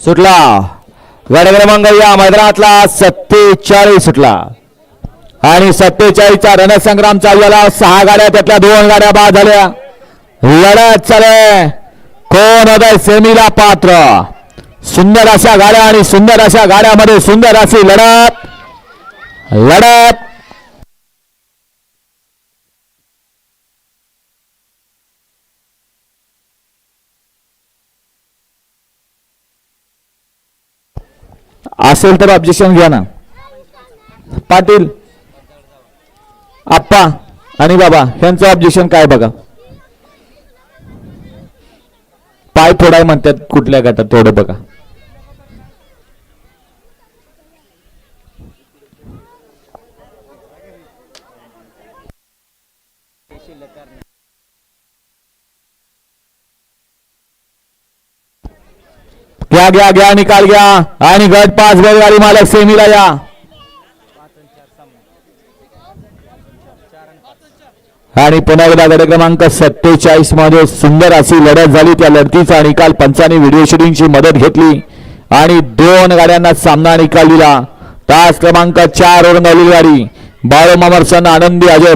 सुटला. गाडी क्रमांक या मैदानातला सत्तेचाळीस सुटला. आणि सत्तेचाळीसचा रणसंग्राम चाललेला सहा गाड्या त्यातल्या दोन गाड्या बाद झाल्या. लढत चाले कोण होत सेमीला पात्र? सुंदर अशा गाड्या आणि सुंदर अशा गाड्यामध्ये सुंदर अशी लढत. लढत. असेल तर ऑब्जेक्शन घ्या ना. पाटील आप्पा आणि बाबा यांचं ऑब्जेक्शन काय बघा. पाय फोडाय म्हणतात कुठल्या गटात थोडं बघा. घ्या घ्या घ्या निकाल घ्या. आणि गट पाच बैलगाडी मालक सेमीला या. आणि पुन्हा एकदा गट क्रमांक सत्तेचाळीसमध्ये सुंदर अशी लढत झाली. त्या लढतीचा निकाल पंचाने व्हिडिओ शूटिंगची मदत घेतली. आणि दोन गाड्यांना सामना निकाल दिला. तास क्रमांक चार वरून गाडी बाळू मामरसन आनंदी अजय